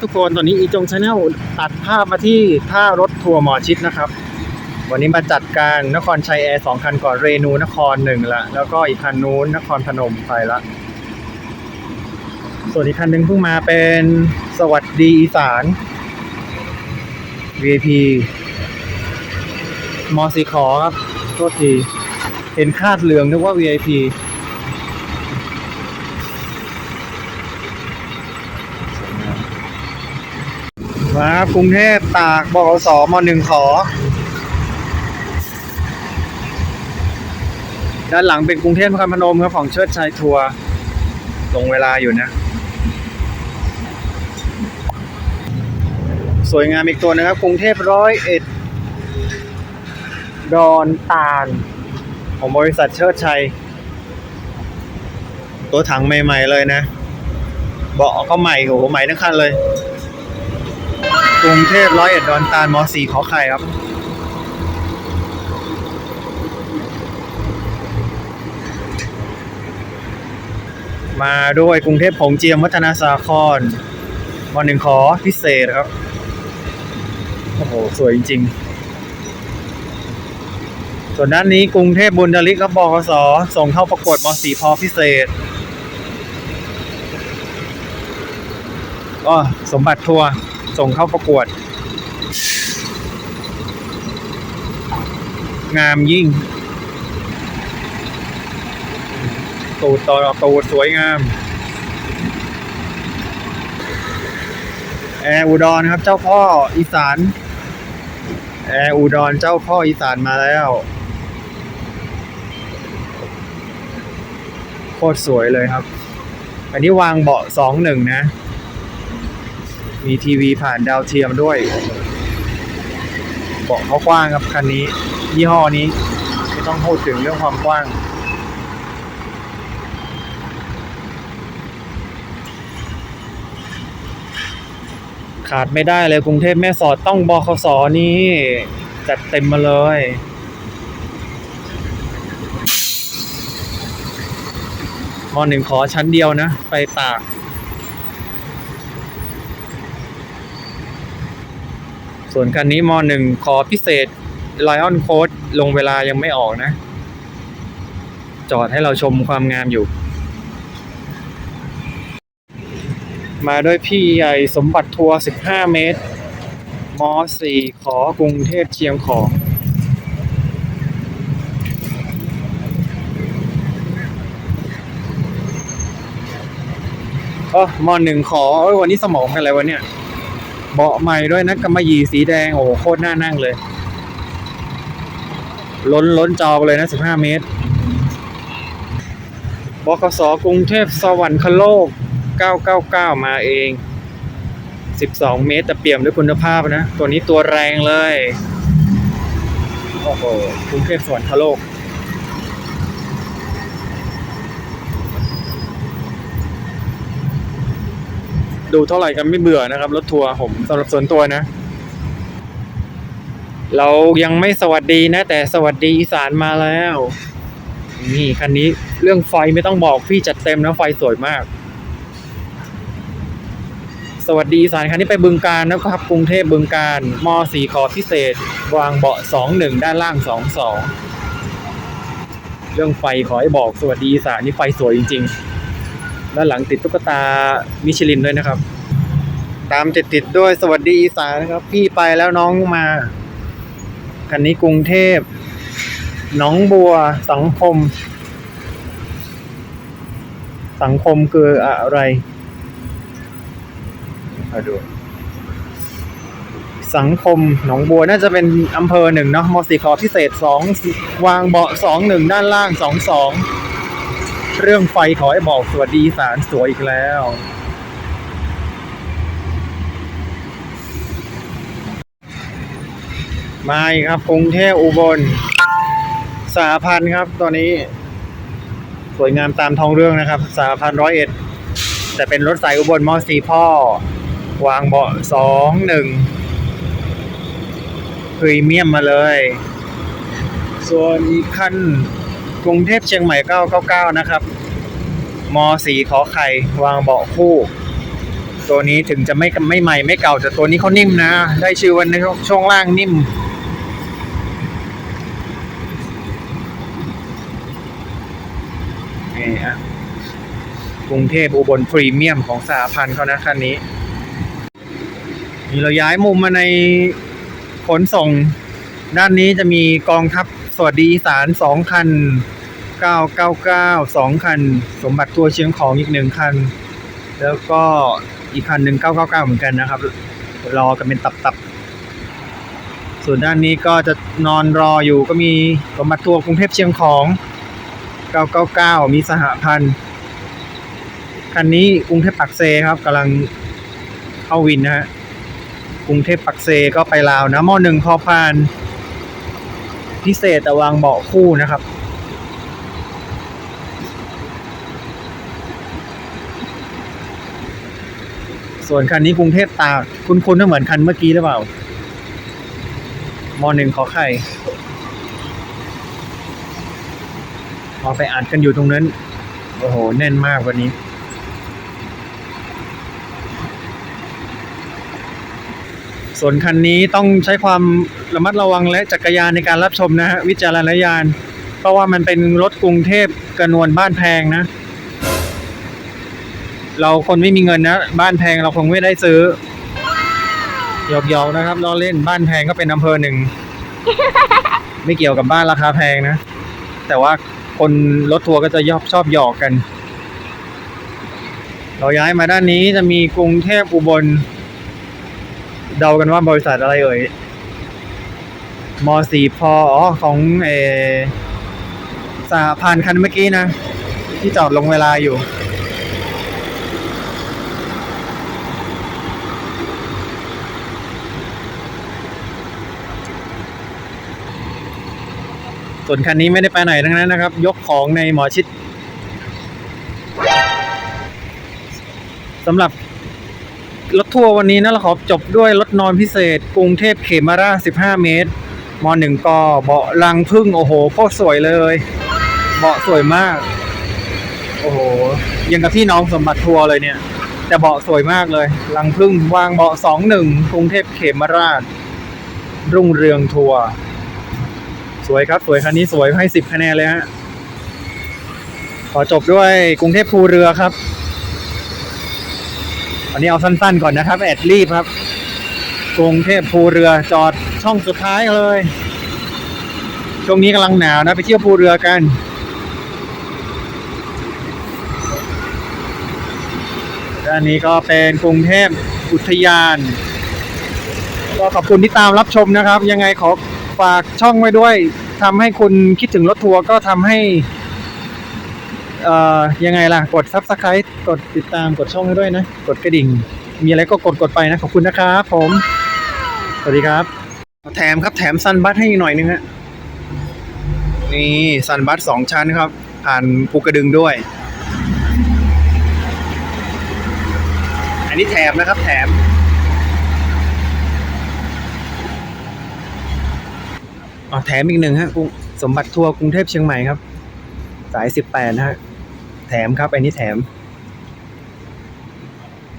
ทุกคนตอนนี้อีจงชาแนลตัดภาพมาที่ท่ารถทัวร์หมอชิดนะครับ วันนี้มาจัดการนครชัยแอร์สองคันก่อนเรนูนครหนึ่งละแล้วก็อีกคันนู้นนครพนมไปละ ส่วนอีกคันหนึ่งเพิ่งมาเป็นสวัสดีอีสาน VIP มอสีขอครับโทษทีเห็นคาดเหลืองนึกว่า VIP มาครับกรุงเทพตากบขสมหนึ่งขอ ด้านหลังเป็นกรุงเทพนครพนมครับของเชิดชัยทัวร์ลงเวลาอยู่นะ สวยงามอีกตัวนะครับ กรุงเทพร้อยเอ็ดดอนตาล ของบริษัทเชิดชัย ตัวถังใหม่ ๆ เลยนะ เบาะก็ใหม่โอ้โหใหม่ทั้งคันเลย กรุงเทพร้อยเอ็ดดอนตาลมสี่ขอไข่ครับ มาด้วยกรุงเทพผงเจียมวัฒนาสาครมหนึ่งขอพิเศษครับ โอ้โห สวยจริง ๆ ส่วนด้านนี้กรุงเทพบุญดลิกและบกสส่งเข้าประกวดมสีพอพิเศษก็สมบัติทัวร์ ส่งเข้าประกวด งามยิ่ง ตูดต่อตูดสวยงาม แอร์อุดรครับ เจ้าพ่ออีสาน แอร์อุดรเจ้าพ่ออีสานมาแล้วโคตรสวยเลยครับ อันนี้วางเบาะสองหนึ่งนะ มีทีวีผ่านดาวเทียมด้วยเบาะเขากว้างครับคันนี้ ยี่ห้อนี้ไม่ต้องพูดถึงเรื่องความกว้าง ขาดไม่ได้เลยกรุงเทพแม่สอดต้องบคสนี่ จัดเต็มมาเลยมหนึ่งขอชั้นเดียวนะ ไปตาก ส่วนคันนี้มหนึ่งขอพิเศษ Lion Code ลงเวลายังไม่ออกนะ จอดให้เราชมความงามอยู่ มาด้วยพี่ใหญ่สมบัติทัวร์ 15 เมตรม4ขอกรุงเทพเชียงของเออมหนึ่งขออวันนี้สมองเป็นอะไรวะเนี่ย เบาะใหม่ด้วยนะกำมะหยี่สีแดง โอ้โหโคตรน่านั่งเลย ล้นล้นจอเลยนะ 15 เมตรบกสกรุงเทพสวรรคโลก 999 มาเอง 12 เมตร แต่เปี่ยมด้วยคุณภาพนะ ตัวนี้ตัวแรงเลย โอ้โหกรุงเทพสวรรคโลก ดูเท่าไหร่กันไม่เบื่อนะครับรถทัวร์ผมสำหรับส่วนตัวนะ เรายังไม่สวัสดีนะ แต่สวัสดีอีสานมาแล้ว นี่คันนี้เรื่องไฟไม่ต้องบอกพี่จัดเต็มนะไฟสวยมาก สวัสดีอีสานคันนี้ไปบึงการนะครับ กรุงเทพบึงการมสีขอพิเศษ วางเบาะสองหนึ่งด้านล่างสองสองเรื่องไฟขอให้บอกสวัสดีอีสานนี่ไฟสวยจริง ๆ ด้านหลังติดตุ๊กตามิชลินด้วยนะครับ ตามติดติดด้วยสวัสดีอีสานนะครับ พี่ไปแล้วน้องมา คันนี้กรุงเทพหนองบัวสังคม สังคมคืออะไรมาดูสังคมหนองบัวน่าจะเป็นอำเภอหนึ่งเนาะมอสีขอพิเศษสองวางเบาะสองหนึ่งด้านล่างสองสอง เรื่องไฟขอให้บอกสวัสดีสารสวยอีกแล้วมาอีกครับกรุงเทพอุบล สาพันธ์ครับตอนนี้ สวยงามตามท้องเรื่องนะครับ สาพันร้อยเอ็ดแต่เป็นรถสายอุบลมอสีพ่อ วางเบาะสองหนึ่งพรีเมียมมาเลย ส่วนอีกคัน กรุงเทพเชียงใหม่ 999 นะครับ มสีขอไข่วางเบาะคู่ ตัวนี้ถึงจะไม่ไม่ใหม่ไม่เก่าแต่ตัวนี้เขานิ่มนะ ได้ชื่อวันในช่วงล่างนิ่ม นี่ฮะกรุงเทพอุบลพรีเมียมของสหพันธ์เขานะคันนี้ นี่เราย้ายมุมมาในขนส่ง ด้านนี้จะมีกองทัพ สวัสดีอีสานสองคัน999สองคัน สมบัติตัวเชียงของอีกหนึ่งคัน แล้วก็อีกคันหนึ่ง999เหมือนกันนะครับ รอกันเป็นตับๆ ส่วนด้านนี้ก็จะนอนรออยู่ก็มีสมบัติตัวกรุงเทพเชียงของ999มีสหพันธ์คันนี้กรุงเทพปักเซครับกำลังเข้าวินนะฮะกรุงเทพปักเซก็ไปลาวนะมอหนึ่งพอพาน พิเศษแต่วางเบาะคู่นะครับ ส่วนคันนี้กรุงเทพตากคุณคุณเหมือนคันเมื่อกี้หรือเปล่ามอหนึ่งขอไข่พอไปอัดกันอยู่ตรงนั้น โอ้โห แน่นมากวันนี้ ส่วนคันนี้ต้องใช้ความระมัดระวังและจักรยานในการรับชมนะฮะวิจารณญาณ เพราะว่ามันเป็นรถกรุงเทพกระนวนบ้านแพงนะ เราคนไม่มีเงินนะ บ้านแพงเราคงไม่ได้ซื้อหยอกๆนะครับล้อเล่นบ้านแพงก็เป็นอำเภอหนึ่ง ไม่เกี่ยวกับบ้านราคาแพงนะ แต่ว่าคนรถทัวร์ก็จะยอบชอบหยอกกัน เราย้ายมาด้านนี้จะมีกรุงเทพอุบล เดากันว่าบริษัทอะไรเอ่ยมสี่พออ๋อของเอสหพันคันเมื่อกี้นะ ที่จอดลงเวลาอยู่ ส่วนคันนี้ไม่ได้ไปไหนทั้งนั้นนะครับ ยกของในหมอชิดสำหรับ รถทัวร์วันนี้นะเราขอจบด้วยรถนอนพิเศษ กรุงเทพเขมราช15 เมตรมหนึ่งกเบาะลังพึ่งโอ้โหโคตรสวยเลย เบาะสวยมาก โอ้โหยังกับพี่น้องสมบัติทัวร์เลยเนี่ย แต่เบาะสวยมากเลย ลังพึ่งวางเบาะสองหนึ่งกรุงเทพเขมราช รุ่งเรืองทัวร์สวยครับสวยคันนี้สวยให้สิบคะแนนเลยฮะขอจบด้วยกรุงเทพภูเรือครับันนี้เอาสั้นๆก่อนนะครับแอดรีบครับกรุงเทพภูเรือจอดช่องสุดท้ายเลย ช่วงนี้กำลังหนาวนะไปเที่ยวภูเรือกันด้านนี้ก็เป็นกรุงเทพอุทยานก็ขอบคุณที่ตามรับชมนะครับ ยังไงขอฝากช่องไว้ด้วยทำให้คุณคิดถึงรถทัวร์ก็ทำให้ เอ่อยังไงล่ะ กด subscribe กดติดตามกดช่องให้ด้วยนะ กดกระดิ่ง มีอะไรก็กดกดไปนะ ขอบคุณนะครับผม สวัสดีครับ แถมครับแถมซันบัสให้อีกหน่อยนึงฮะนี่ซันบัสสองชั้นครับ ผ่านภูกระดึงด้วย อันนี้แถมนะครับแถมอ๋อแถมอีกหนึ่งฮะกรุงสมบัติทัวร์กรุงเทพเชียงใหม่ครับ สายสิบแปดนะฮะ แถมครับ อันนี้แถม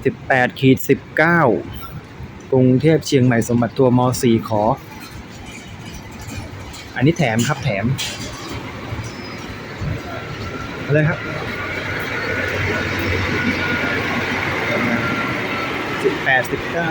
สิบแปดขีดสิบเก้ากรุงเทพเชียงใหม่สมบัติทัวมสี่ขอ อันนี้แถมครับแถมเอาเลยครับสิบแปดสิบเก้า